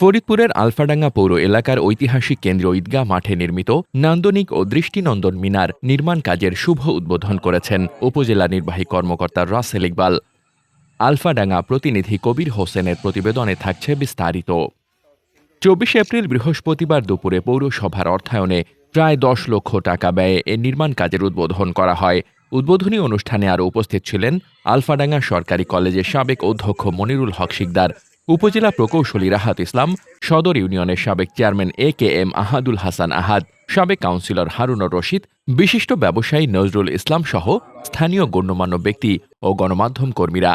ফরিদপুরের আলফাডাঙ্গা পৌর এলাকার ঐতিহাসিক কেন্দ্রীয় ঈদগাহ মাঠে নির্মিত নান্দনিক ও দৃষ্টিনন্দন মিনার নির্মাণ কাজের শুভ উদ্বোধন করেছেন উপজেলা নির্বাহী কর্মকর্তা রাসেল ইকবাল। আলফাডাঙ্গা প্রতিনিধি কবির হোসেনের প্রতিবেদনে থাকছে বিস্তারিত। চব্বিশে এপ্রিল বৃহস্পতিবার দুপুরে পৌরসভার অর্থায়নে প্রায় দশ লক্ষ টাকা ব্যয়ে এ নির্মাণ কাজের উদ্বোধন করা হয়। উদ্বোধনী অনুষ্ঠানে আরও উপস্থিত ছিলেন আলফাডাঙ্গা সরকারি কলেজের সাবেক অধ্যক্ষ মনিরুল হক শিকদার উপজেলা প্রকৌশলী রাহাত ইসলাম, সদর ইউনিয়নের সাবেক chairman A K M Ahadul Hasan Ahad, সাবেক কাউন্সিলর হারুনর রশিদ, বিশিষ্ট ব্যবসায়ী নজরুল ইসলাম সহ স্থানীয় গণ্যমান্য ব্যক্তি ও গণমাধ্যম কর্মীরা।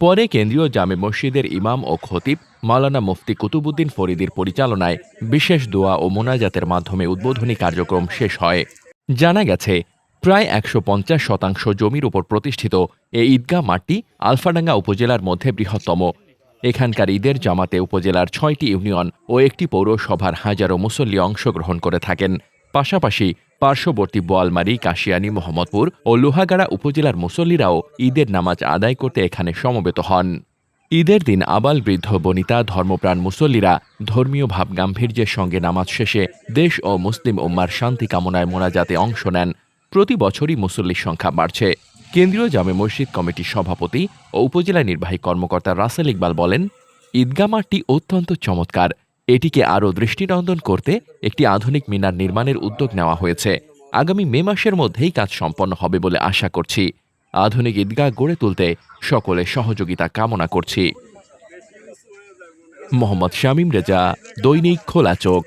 পরে কেন্দ্রীয় জামে মসজিদের ইমাম ও খতিব মাওলানা মুফতি কুতুবুদ্দিন ফরিদির পরিচালনায় বিশেষ দোয়া ও মোনাজাতের মাধ্যমে উদ্বোধনী কার্যক্রম শেষ হয়। জানা গেছে, প্রায় একশো পঞ্চাশ শতাংশ জমির উপর প্রতিষ্ঠিত এই ঈদগাহ মাঠটি আলফাডাঙ্গা উপজেলার মধ্যে বৃহত্তম। এখানকার ঈদের জামাতে উপজেলার ছয়টি ইউনিয়ন ও একটি পৌরসভার হাজারো মুসল্লি অংশগ্রহণ করে থাকেন। পাশাপাশি পার্শ্ববর্তী বোয়ালমারি, কাশিয়ানী, মোহাম্মদপুর ও লোহাগাড়া উপজেলার মুসল্লিরাও ঈদের নামাজ আদায় করতে এখানে সমবেত হন। ঈদের দিন আবাল বৃদ্ধ বনিতা ধর্মপ্রাণ মুসল্লিরা ধর্মীয় ভাব গাম্ভীর্যের সঙ্গে নামাজ শেষে দেশ ও মুসলিম উম্মার শান্তি কামনায় মোনাজাতে অংশ নেন। প্রতি বছরই মুসল্লির সংখ্যা বাড়ছে। কেন্দ্রীয় জামে মসজিদ কমিটির সভাপতি ও উপজেলা নির্বাহী কর্মকর্তা রাসেল ইকবাল বলেন, ঈদগাহ মাঠটি অত্যন্ত চমৎকার। এটিকে আরও দৃষ্টিনন্দন করতে একটি আধুনিক মিনার নির্মাণের উদ্যোগ নেওয়া হয়েছে। আগামী মে মাসের মধ্যেই কাজ সম্পন্ন হবে বলে আশা করছি। আধুনিক ঈদগাহ গড়ে তুলতে সকলে সহযোগিতা কামনা করছি। মোহাম্মদ শামীম রেজা, দৈনিক খোলা চোখ।